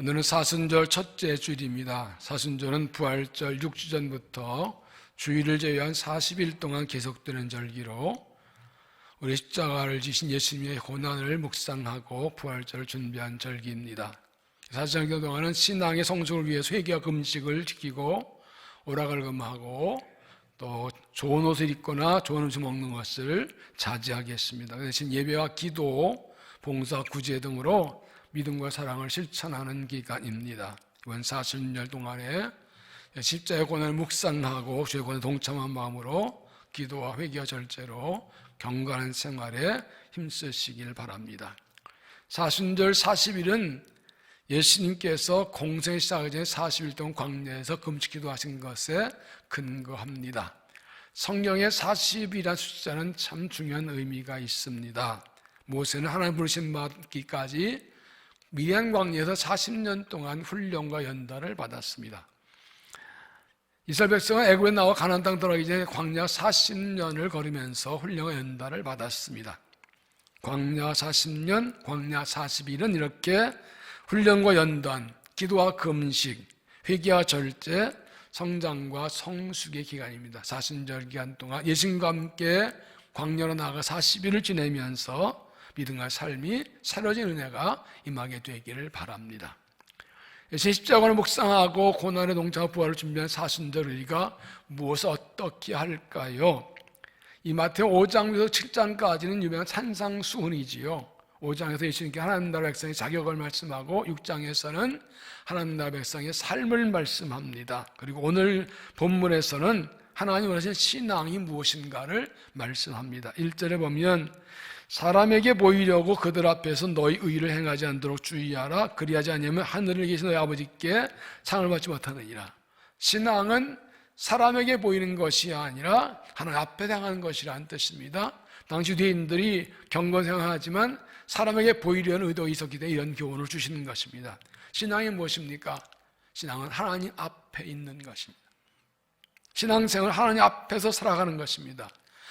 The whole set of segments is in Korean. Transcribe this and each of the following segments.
오늘은 사순절 첫째 주일입니다. 사순절은 부활절 6주 전부터 주일을 제외한 40일 동안 계속되는 절기로 우리 십자가를 지신 예수님의 고난을 묵상하고 부활절을 준비한 절기입니다. 사순절 동안은 신앙의 성숙을 위해서 회개와 금식을 지키고 오락을 금하고 또 좋은 옷을 입거나 좋은 음식 먹는 것을 자제하겠습니다. 그 대신 예배와 기도, 봉사, 구제 등으로 믿음과 사랑을 실천하는 기간입니다. 이번 사순절 동안에 십자의 고난을 묵상하고 주의 고난에 동참한 마음으로 기도와 회개와 절제로 경건한 생활에 힘쓰시길 바랍니다. 사순절 40일은 예수님께서 공생 시작하기 전에 40일 동안 광야에서 금식 기도하신 것에 근거합니다. 성경의 40이라는 숫자는 참 중요한 의미가 있습니다. 모세는 하나님 부르신 받기까지 미디안 광야에서 40년 동안 훈련과 연단을 받았습니다. 이스라엘 백성은 애굽에 나와 가나안 땅 들어가기 전에 광야 40년을 걸으면서 훈련과 연단을 받았습니다. 광야 40년, 광야 40일은 이렇게 훈련과 연단, 기도와 금식, 회개와 절제, 성장과 성숙의 기간입니다. 사순절 기간 동안 예수님과 함께 광야로 나가 40일을 지내면서 믿음과 삶이 새로진 은혜가 임하게 되기를 바랍니다. 예수님 십자가를 묵상하고 고난의 동참과 부활을 준비한 사순절 우리가 무엇을 어떻게 할까요? 이 마태오 5장부터 7장까지는 유명한 산상수훈이지요. 5장에서 예수님께 하나님 나라 백성의 자격을 말씀하고 6장에서는 하나님 나라 백성의 삶을 말씀합니다. 그리고 오늘 본문에서는 하나님 원하신 신앙이 무엇인가를 말씀합니다. 1절에 보면 사람에게 보이려고 그들 앞에서 너희 의를 행하지 않도록 주의하라. 그리하지 않으면 하늘에 계신 너희 아버지께 상을 받지 못하느니라. 신앙은 사람에게 보이는 것이 아니라 하나님 앞에 행하는 것이라는 뜻입니다. 당시 유대인들이 경건생활하지만 사람에게 보이려는 의도가 있었기 때문에 이런 교훈을 주시는 것입니다. 신앙이 무엇입니까? 신앙은 하나님 앞에 있는 것입니다. 신앙생활 하나님 앞에서 살아가는 것입니다.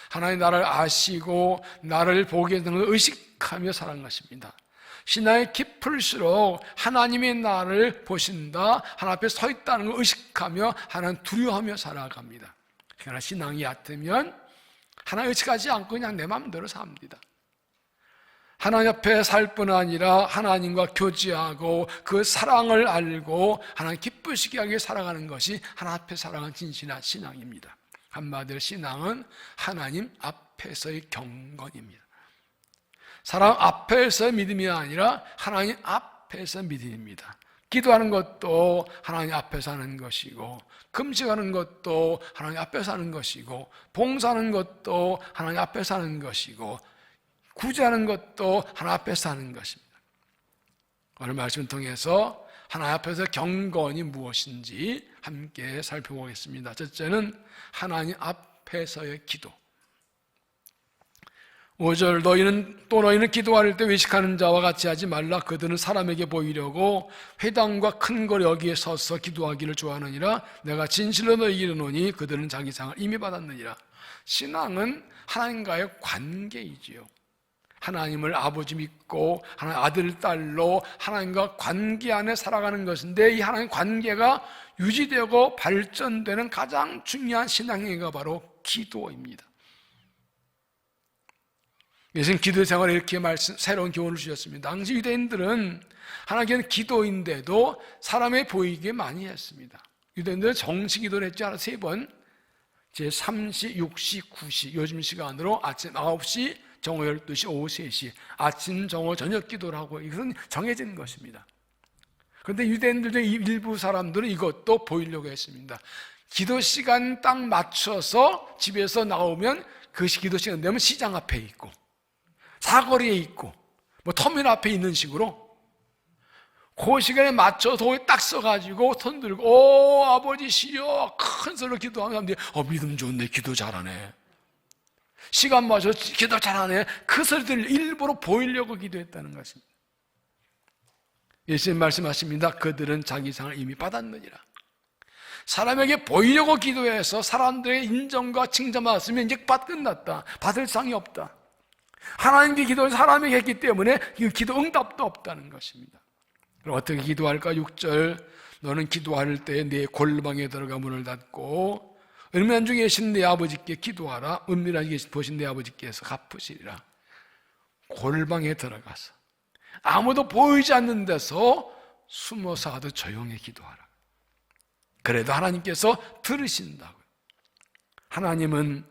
하나님 나를 아시고 나를 보게 되는 걸 의식하며 살아가는 것입니다. 신앙이 깊을수록 하나님이 나를 보신다, 하나님 앞에 서 있다는 걸 의식하며 하나님 두려워하며 살아갑니다. 그러나 신앙이 얕으면 하나님 의식하지 않고 그냥 내 마음대로 삽니다. 하나님 앞에 살 뿐 아니라 하나님과 교제하고 그 사랑을 알고 하나님 기쁘시게 하게 살아가는 것이 하나님 앞에 살아가는 진실한 신앙입니다. 한마디로 신앙은 하나님 앞에서의 경건입니다. 사람 앞에서 믿음이 아니라 하나님 앞에서 믿음입니다. 기도하는 것도 하나님 앞에서 하는 것이고, 금식하는 것도 하나님 앞에서 하는 것이고, 봉사하는 것도 하나님 앞에서 하는 것이고, 구제하는 것도 하나님 앞에서 하는 것입니다. 오늘 말씀 통해서 하나님 앞에서 경건이 무엇인지 함께 살펴보겠습니다. 첫째는 하나님 앞에서의 기도. 5절 너희는 또 너희는 기도할 때 외식하는 자와 같이 하지 말라 그들은 사람에게 보이려고 회당과 큰걸 여기에 서서 기도하기를 좋아하느니라 내가 진실로 너희에게 이르노니 그들은 자기 상을 이미 받았느니라 신앙은 하나님과의 관계이지요 하나님을 아버지 믿고 하나님 아들 딸로 하나님과 관계 안에 살아가는 것인데 이 하나님 관계가 유지되고 발전되는 가장 중요한 신앙행위가 바로 기도입니다. 예수님 기도 생활에 이렇게 말씀, 새로운 교훈을 주셨습니다. 당시 유대인들은 하나님께는 기도인데도 사람에 보이게 많이 했습니다. 유대인들은 정식 기도를 했지 않아 세 번. 제 3시, 6시, 9시, 요즘 시간으로 아침 9시, 정오 12시, 오후 3시, 아침, 정오, 저녁 기도를 하고 이것은 정해진 것입니다. 그런데 유대인들 중 일부 사람들은 이것도 보이려고 했습니다. 기도 시간 딱 맞춰서 집에서 나오면 그 기도 시간 되면 시장 앞에 있고, 사거리에 있고, 뭐 터미널 앞에 있는 식으로 그 시간에 맞춰서 딱 써가지고 손 들고 오 아버지시여 큰 소리로 기도하는 사람들이 어 믿음 좋네 기도 잘하네 시간 맞춰 기도 잘하네. 그 소리들을 일부러 보이려고 기도했다는 것입니다. 예수님 말씀하십니다. 그들은 자기 상을 이미 받았느니라. 사람에게 보이려고 기도해서 사람들의 인정과 칭찬받았으면 이제 받 끝났다. 받을 상이 없다. 하나님께 기도는 사람에게 했기 때문에 그 기도 응답도 없다는 것입니다. 그럼 어떻게 기도할까? 6절. 너는 기도할 때 내 골방에 들어가 문을 닫고 은밀한 중에 계신 내 아버지께 기도하라. 중에 보신 내 아버지께서 갚으시리라. 골방에 들어가서 아무도 보이지 않는 데서 숨어서 아주 조용히 기도하라. 그래도 하나님께서 들으신다고요 하나님은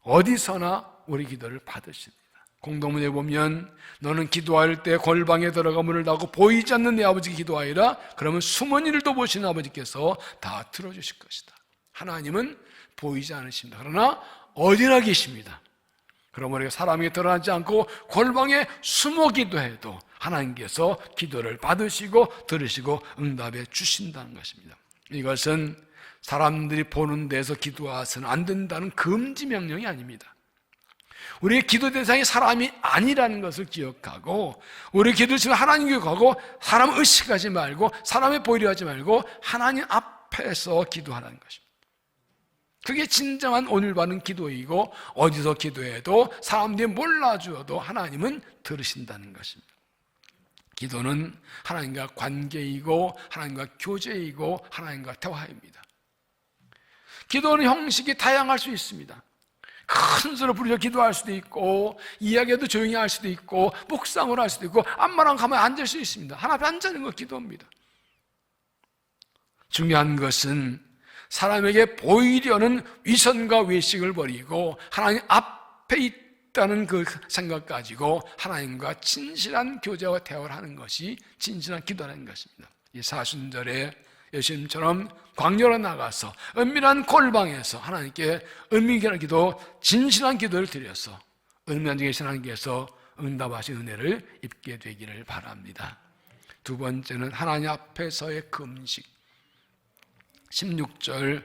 어디서나 우리 기도를 받으십니다. 공동문에 보면 너는 기도할 때 골방에 들어가 문을 닫고 보이지 않는 내 아버지께 기도하리라. 그러면 숨은 일도 보시는 아버지께서 다 들어주실 것이다 하나님은 보이지 않으십니다. 그러나 어디나 계십니다. 우리가 사람에게 드러나지 않고 골방에 숨어 기도해도 하나님께서 기도를 받으시고 들으시고 응답해 주신다는 것입니다. 이것은 사람들이 보는 데서 기도해서는 안 된다는 금지 명령이 아닙니다. 우리의 기도 대상이 사람이 아니라는 것을 기억하고 우리 기도 지금 하나님 기억하고 사람 의식하지 말고 사람의 보이려 하지 말고 하나님 앞에서 기도하라는 것입니다. 그게 진정한 오늘 받는 기도이고 어디서 기도해도 사람들이 몰라주어도 하나님은 들으신다는 것입니다. 기도는 하나님과 관계이고 하나님과 교제이고 하나님과 대화입니다. 기도는 형식이 다양할 수 있습니다. 큰 소리로 부르려 기도할 수도 있고 이야기해도 조용히 할 수도 있고 묵상을 할 수도 있고 암만한 가만히 앉을 수 있습니다 하나 앞에 앉는 거 기도입니다 중요한 것은 사람에게 보이려는 위선과 외식을 버리고 하나님 앞에 있다는 그 생각 가지고 하나님과 진실한 교제와 대화를 하는 것이 진실한 기도라는 것입니다 이 사순절에 예수님처럼 광야로 나가서 은밀한 골방에서 하나님께 은밀한 기도, 진실한 기도를 드려서 은밀한 중에 하나님께서 응답하신 은혜를 입게 되기를 바랍니다. 두 번째는 하나님 앞에서의 금식. 16절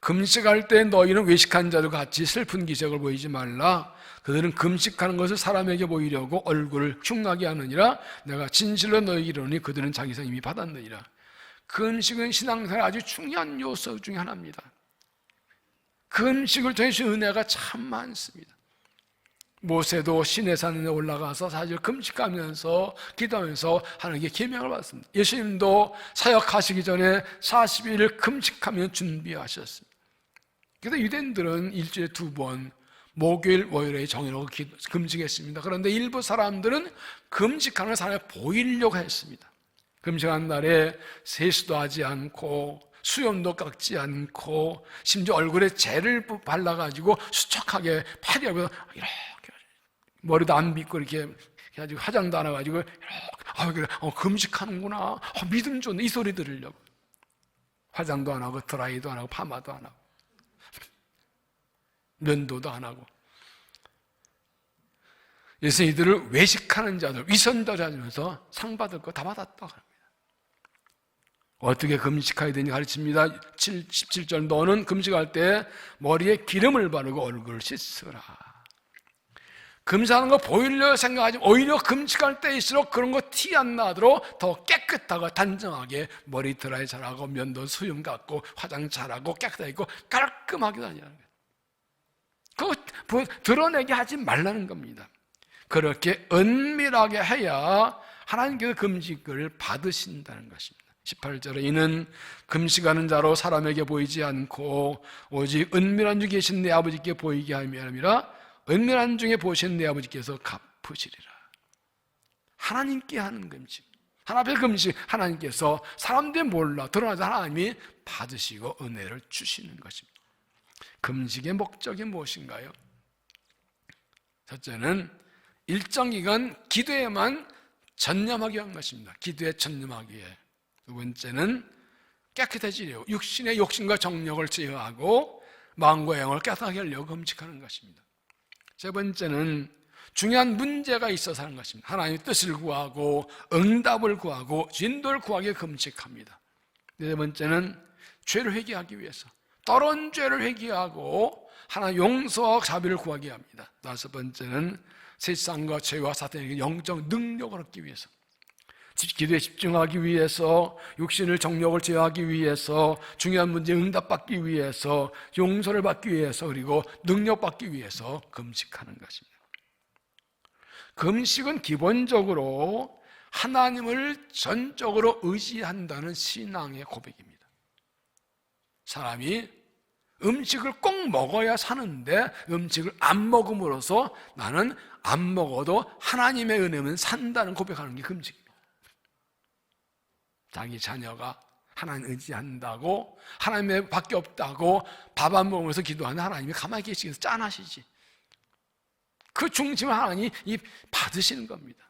금식할 때 너희는 외식한 자들 같이 슬픈 기색을 보이지 말라. 그들은 금식하는 것을 사람에게 보이려고 얼굴을 흉하게 하느니라. 내가 진실로 너희에게 이르노니 그들은 자기성 이미 받았느니라. 금식은 신앙생활 아주 중요한 요소 중에 하나입니다. 금식을 통해서 은혜가 참 많습니다. 모세도 신의 산에 올라가서 사실 금식하면서 기도하면서 하나님께 계명을 받습니다. 예수님도 사역하시기 전에 40일을 금식하며 준비하셨습니다. 그래서 유대인들은 일주일에 두 번 목요일, 월요일에 정해놓고 금식했습니다. 그런데 일부 사람들은 금식하는 사람에 보이려고 했습니다. 금식한 날에 세수도 하지 않고 수염도 깎지 않고 심지어 얼굴에 젤을 발라가지고 수척하게 파리하고 이렇게 머리도 안 빗고 이렇게 해가지고 화장도 안 해가지고 아 그래. 어, 금식하는구나. 어, 믿음 좋네 이 소리 들으려고. 화장도 안 하고 드라이도 안 하고 파마도 안 하고. 면도도 안 하고. 그래서 이들을 외식하는 자들 위선자를 하면서 상 받을 거 다 받았다 어떻게 금식해야 되는지 가르칩니다. 7, 17절 너는 금식할 때 머리에 기름을 바르고 얼굴을 씻으라. 금식하는 거 보이려 생각하지 오히려 금식할 때일수록 그런 거 티 안 나도록 더 깨끗하고 단정하게 머리 드라이 잘하고 면도 수염 갖고 화장 잘하고 깨끗하게 있고 깔끔하게 다니는 거예요. 그거 드러내게 하지 말라는 겁니다. 그렇게 은밀하게 해야 하나님께서 금식을 받으신다는 것입니다. 18절에 이는 금식하는 자로 사람에게 보이지 않고 오직 은밀한 중에 계신 내 아버지께 보이게 함이라 은밀한 중에 보신 내 아버지께서 갚으시리라. 하나님께 하는 금식. 하나님의 금식 하나님께서 사람들 몰라 드러나지 하나님이 받으시고 은혜를 주시는 것입니다. 금식의 목적이 무엇인가요? 첫째는 일정 기간 기도에만 전념하게 한 것입니다. 기도에 전념하기 위해 두 번째는 깨끗해지려고 육신의 욕심과 정력을 제어하고 마음과 영을 깨끗하게 하려고 금식하는 것입니다. 세 번째는 중요한 문제가 있어서 하는 것입니다. 하나님의 뜻을 구하고 응답을 구하고 진도를 구하기 금식합니다. 네 번째는 죄를 회개하기 위해서 떨은 죄를 회개하고 하나 용서와 자비를 구하기 합니다. 다섯 번째는 세상과 죄와 사탄에게 영적 능력을 얻기 위해서 기도에 집중하기 위해서 육신을 정력을 제어하기 위해서 중요한 문제 응답받기 위해서 용서를 받기 위해서 그리고 능력받기 위해서 금식하는 것입니다. 금식은 기본적으로 하나님을 전적으로 의지한다는 신앙의 고백입니다. 사람이 음식을 꼭 먹어야 사는데 음식을 안 먹음으로써 나는 안 먹어도 하나님의 은혜면 산다는 고백하는 게 금식입니다. 자기 자녀가 하나님 의지한다고 하나님의 밖에 없다고 밥 안 먹으면서 기도하는 하나님이 가만히 계시면서 짠하시지. 그 중심을 하나님이 받으시는 겁니다.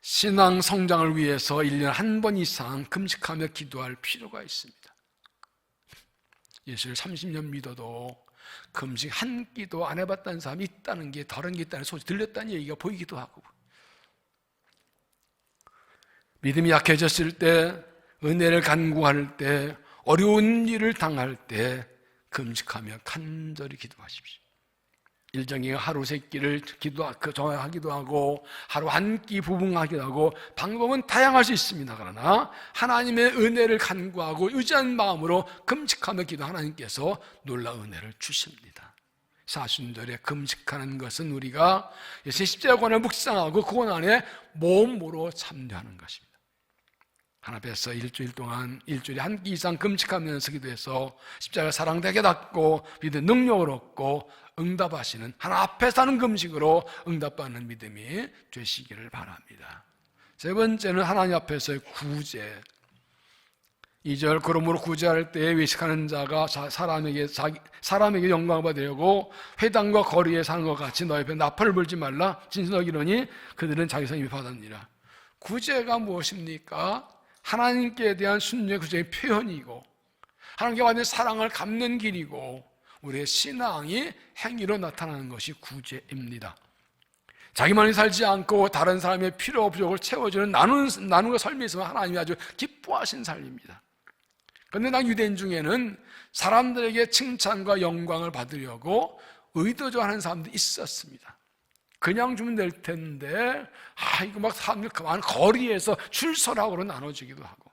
신앙 성장을 위해서 1년에 한번 이상 금식하며 기도할 필요가 있습니다. 예수를 30년 믿어도 금식 한 끼도 안 해봤다는 사람이 있다는 게 다른 게 있다는 소리 들렸다는 얘기가 보이기도 하고 믿음이 약해졌을 때 은혜를 간구할 때 어려운 일을 당할 때 금식하며 간절히 기도하십시오. 일정이 하루 세 끼를 기도 그 정하기도 하고 하루 한 끼 부붕하기도 하고 방법은 다양할 수 있습니다. 그러나 하나님의 은혜를 간구하고 의지한 마음으로 금식하며 기도 하나님께서 놀라운 은혜를 주십니다. 사순절에 금식하는 것은 우리가 예수 십자가관을 묵상하고 그원 안에 몸으로 참여하는 것입니다. 하나 뵈서 일주일 동안 일주일에 한 끼 이상 금식하면서 기도해서 십자가 사랑되게 닫고 믿음 능력을 얻고 응답하시는 하나 앞에 사는 금식으로 응답받는 믿음이 되시기를 바랍니다. 세 번째는 하나님 앞에서의 구제. 2절 그러므로 구제할 때에 외식하는 자가 사람에게 자기, 사람에게 영광을 받으려고 회당과 거리에 사는 것 같이 너희 앞에 나팔을 불지 말라 진실하기로니 그들은 자기 성임이 받았니라. 구제가 무엇입니까? 하나님께 대한 순종의 구제의 표현이고 하나님께 받는 사랑을 갚는 길이고 우리의 신앙이 행위로 나타나는 것이 구제입니다. 자기만이 살지 않고 다른 사람의 필요 부족을 채워주는 나누는, 나누는 삶이 있으면 하나님이 아주 기뻐하신 삶입니다. 그런데 나 유대인 중에는 사람들에게 칭찬과 영광을 받으려고 의도적으로 하는 사람도 있었습니다. 그냥 주면 될 텐데, 아, 이거 막 사람들 그만 거리에서 출설하고 나눠주기도 하고.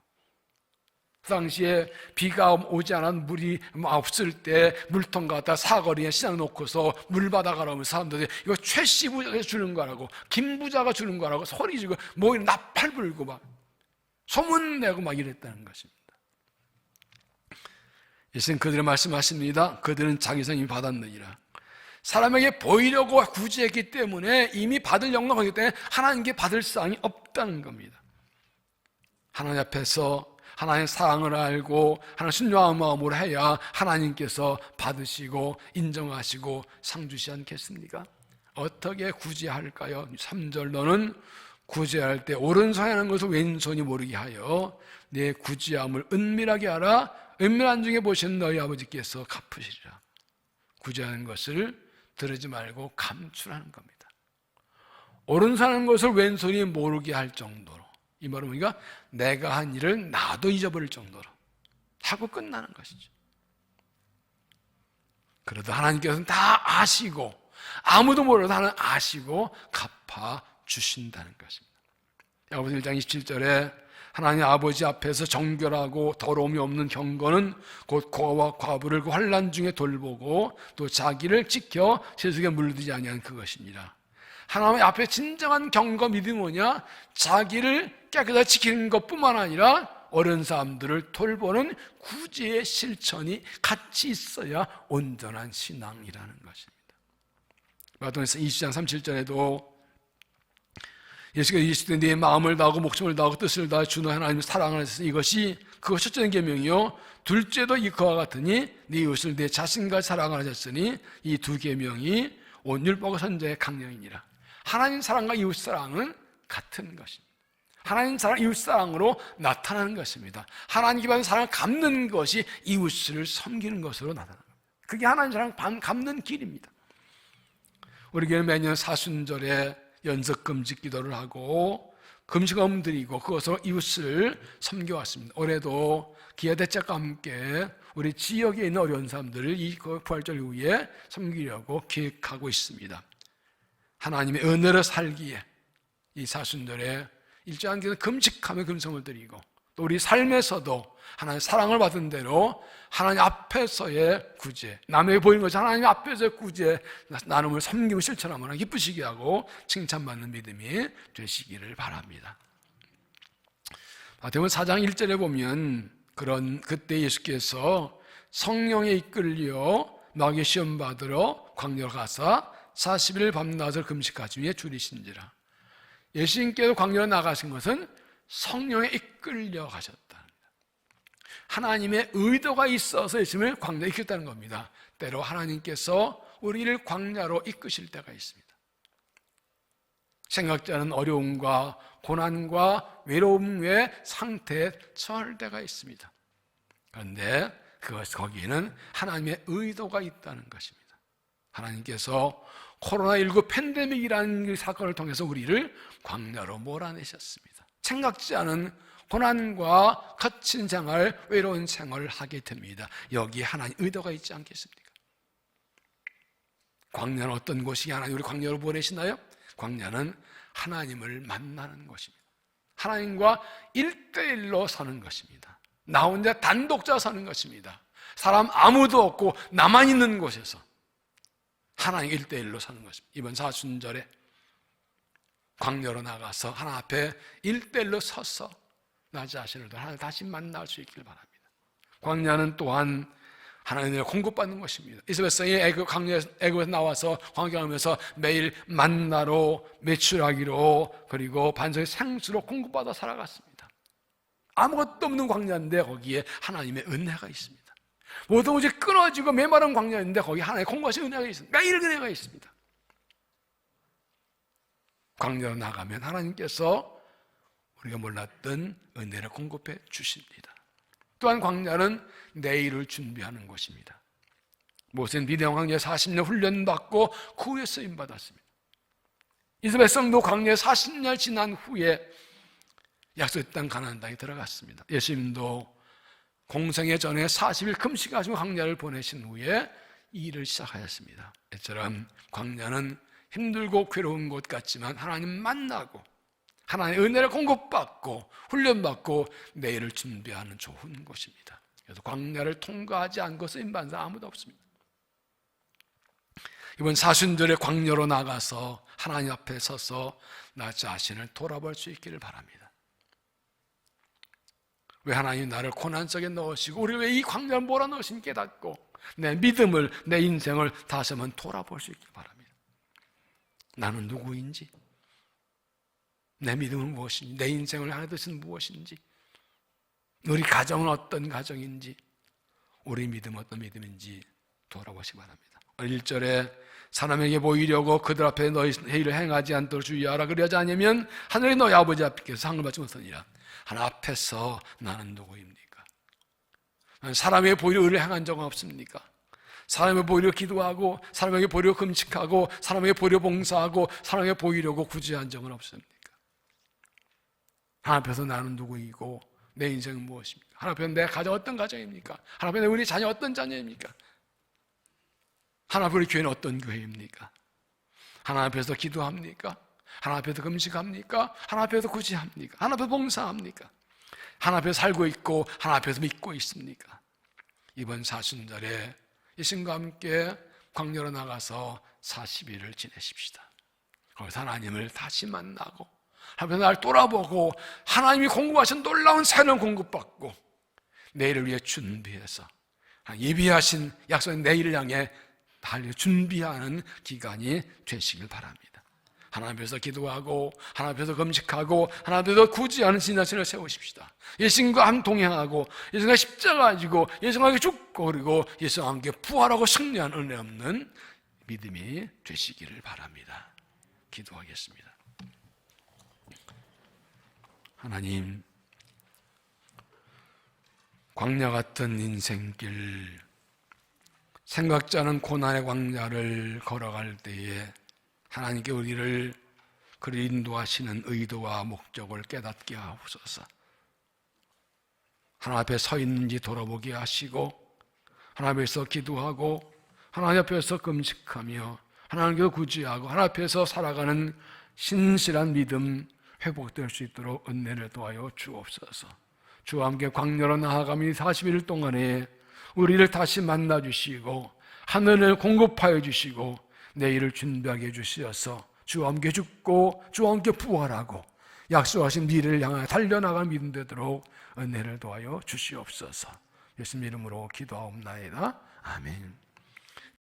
그 당시에 비가 오지 않은 물이 없을 때 물통 갖다 사거리에 시장 놓고서 물 받아가라면 사람들이 이거 최씨 부자가 주는 거라고 김 부자가 주는 거라고 소리 지고 뭐 나팔 불고 막 소문 내고 막 이랬다는 것입니다. 예수님 그들의 말씀하십니다. 그들은 자기 성이 받았느니라. 사람에게 보이려고 구제했기 때문에 이미 받을 영광이기 때문에 하나님께 받을 사항이 없다는 겁니다. 하나님 앞에서 하나님의 사랑을 알고 하나님 순종한 마음으로 해야 하나님께서 받으시고 인정하시고 상 주시 않겠습니까? 어떻게 구제할까요? 3절 너는 구제할 때 오른손에 하는 것을 왼손이 모르게 하여 내 구제함을 은밀하게 하라 은밀한 중에 보시는 너희 아버지께서 갚으시리라 구제하는 것을 들으지 말고 감출하는 겁니다. 오른손 하는 것을 왼손이 모르게 할 정도로 이 말은 우리가 내가 한 일을 나도 잊어버릴 정도로 하고 끝나는 것이죠. 그래도 하나님께서는 다 아시고 아무도 모르도 하는 아시고 갚아 주신다는 것입니다. 야고보서 1장 27절에 하나님 아버지 앞에서 정결하고 더러움이 없는 경건은 곧 고아와 과부를 그 환란 중에 돌보고 또 자기를 지켜 세속에 물들지 아니한 그것이니라. 하나님 앞에 진정한 경건 믿음이 뭐냐? 자기를 깨끗하게 지키는 것뿐만 아니라 어려운 사람들을 돌보는 구제의 실천이 같이 있어야 온전한 신앙이라는 것입니다. 마동에서 20장 37절에도 예수가 이르시되 네 마음을 다하고 목숨을 다하고 뜻을 다해 주너 하나님을 사랑하는 이것이 그것 첫째 계명이요. 둘째도 이 그와 같으니 네 이웃을 내 자신과 사랑하셨으니 이 두 계명이 온 율법과 선자의 강령이니라. 하나님 사랑과 이웃 사랑은 같은 것입니다. 하나님 사랑 이웃 사랑으로 나타나는 것입니다. 하나님 기반 사랑을 갚는 것이 이웃을 섬기는 것으로 나타나는 겁니다 그게 하나님 사랑 갚는 길입니다. 우리 교회 매년 사순절에 연석 금식 기도를 하고 금식음 드리고 그것으로 이웃을 섬겨왔습니다. 올해도 기아 대책과 함께 우리 지역에 있는 어려운 사람들을 이그 부활절 이후에 섬기려고 계획하고 있습니다. 하나님의 은혜로 살기에 이 사순절에 일주한 기 금식하며 금성을 드리고 또 우리 삶에서도 하나님 사랑을 받은 대로 하나님 앞에서의 구제, 남에게 보이는 것이 하나님 앞에서의 구제, 나눔을 섬기고 실천하면 기쁘시게 하고 칭찬받는 믿음이 되시기를 바랍니다. 마태복음 4장 1절에 보면 그런 그때 예수께서 성령에 이끌려 마귀 시험 받으러 광야로 가서 40일 밤낮을 금식하시며 줄이신지라. 예수님께서 광야로 나가신 것은 성령에 이끌려 가셨다. 하나님의 의도가 있어서 예수님을 광야에 이끌었다는 겁니다. 때로 하나님께서 우리를 광야로 이끄실 때가 있습니다. 생각지 않은 어려움과 고난과 외로움의 상태에 처할 때가 있습니다. 그런데 그것 거기에는 하나님의 의도가 있다는 것입니다. 하나님께서 코로나19 팬데믹이라는 그 사건을 통해서 우리를 광야로 몰아내셨습니다. 생각지 않은 고난과 거친 생활, 외로운 생활을 하게 됩니다. 여기 하나님 의도가 있지 않겠습니까? 광야는 어떤 곳이 하나님 우리 광야로 보내시나요? 광야는 하나님을 만나는 곳입니다. 하나님과 일대일로 사는 것입니다. 나 혼자 단독자 사는 것입니다. 사람 아무도 없고 나만 있는 곳에서 하나님 일대일로 사는 것입니다. 이번 사순절에 광야로 나가서 하나 앞에 일대일로 서서 나 자신을 하나님 다시 만날 수 있기를 바랍니다. 광야는 또한 하나님의 공급받는 것입니다. 이스라엘 성이 애굽 광야 애굽에서 나와서 광야하면서 매일 만나로 매출하기로 그리고 반석의 생수로 공급받아 살아갔습니다. 아무것도 없는 광야인데 거기에 하나님의 은혜가 있습니다. 모든 것이 끊어지고 메마른 광야인데 거기 하나님의 공급하신 은혜가 있습니다. 매일 은혜가 있습니다. 광야로 나가면 하나님께서 우리가 몰랐던 은혜를 공급해 주십니다. 또한 광야는 내일을 준비하는 곳입니다. 모세는 미대왕 광야 40년 훈련받고 그 후에 쓰임 받았습니다. 이스라엘 성도 광야 40년 지난 후에 약속의 땅 가나안 땅에 들어갔습니다. 예수님도 공생의 전에 40일 금식하시고 광야를 보내신 후에 일을 시작하였습니다. 이처럼 광야는 힘들고 괴로운 곳 같지만 하나님 만나고 하나님의 은혜를 공급받고 훈련받고 내일을 준비하는 좋은 곳입니다. 그래서 광야를 통과하지 않고 쓰임 받는 사람 아무도 없습니다. 이번 사순절에 광야로 나가서 하나님 앞에 서서 나 자신을 돌아볼 수 있기를 바랍니다. 왜 하나님 나를 고난 속에 넣으시고 우리 왜 이 광야를 몰아 넣으신 깨닫고 내 믿음을 내 인생을 다시 한번 돌아볼 수 있기를 바랍니다. 나는 누구인지 내 믿음은 무엇인지, 내 인생을 하는 뜻은 무엇인지, 우리 가정은 어떤 가정인지, 우리 믿음 어떤 믿음인지 돌아보시기 바랍니다. 1절에 사람에게 보이려고 그들 앞에 너희 회의를 행하지 않도록 주의하라 그러지 않으면 하늘의 너희 아버지 앞에서 상을 받지 못하니라. 하나 앞에서 나는 누구입니까? 사람에게 보이려 의를 행한 적은 없습니까? 사람에게 보이려 기도하고 사람에게 보이려 금식하고 사람에게 보이려 봉사하고 사람에게 보이려고 구제한 적은 없습니다. 하나님 앞에서 나는 누구이고 내 인생은 무엇입니까? 하나님 앞에서 내 가정 어떤 가정입니까? 하나님 앞에서 우리 자녀 어떤 자녀입니까? 하나님 앞에 우리 교회는 어떤 교회입니까? 하나님 앞에서 기도합니까? 하나님 앞에서 금식합니까? 하나님 앞에서 구제합니까? 하나님 앞에서 봉사합니까? 하나님 앞에서 살고 있고 하나님 앞에서 믿고 있습니까? 이번 사순절에 예수님과 함께 광야로 나가서 40일을 지내십시다. 거기서 하나님을 다시 만나고 하면서 날 돌아보고 하나님이 공급하신 놀라운 새는 공급받고 내일을 위해 준비해서 예비하신 약속의 내일을 향해 달려 준비하는 기간이 되시길 바랍니다. 하나님 앞에서 기도하고 하나님 앞에서 금식하고 하나님 앞에서 구지하는 신자신을 세우십시다. 예수님과 함 동행하고 예수님과 십자가 지고 예수님과 죽고 그리고 예수님과 함께 부활하고 승리한 은혜 없는 믿음이 되시기를 바랍니다. 기도하겠습니다. 하나님, 광야 같은 인생길, 생각지 않은 고난의 광야를 걸어갈 때에 하나님께 우리를 그를 인도하시는 의도와 목적을 깨닫게 하옵소서. 하나님 앞에 서 있는지 돌아보게 하시고 하나님 앞에서 기도하고 하나님 앞에서 금식하며 하나님께 구지하고 하나님 앞에서 살아가는 신실한 믿음 회복될 수 있도록 은혜를 도하여 주옵소서. 주와 함께 광야로 나아가며 40일 동안에 우리를 다시 만나 주시고 하늘을 공급하여 주시고 내일을 준비하게 해 주시어서 주와 함께 죽고 주와 함께 부활하고 약속하신 미래를 향하여 달려나갈 믿음 되도록 은혜를 도하여 주시옵소서. 예수님 이름으로 기도하옵나이다. 아멘.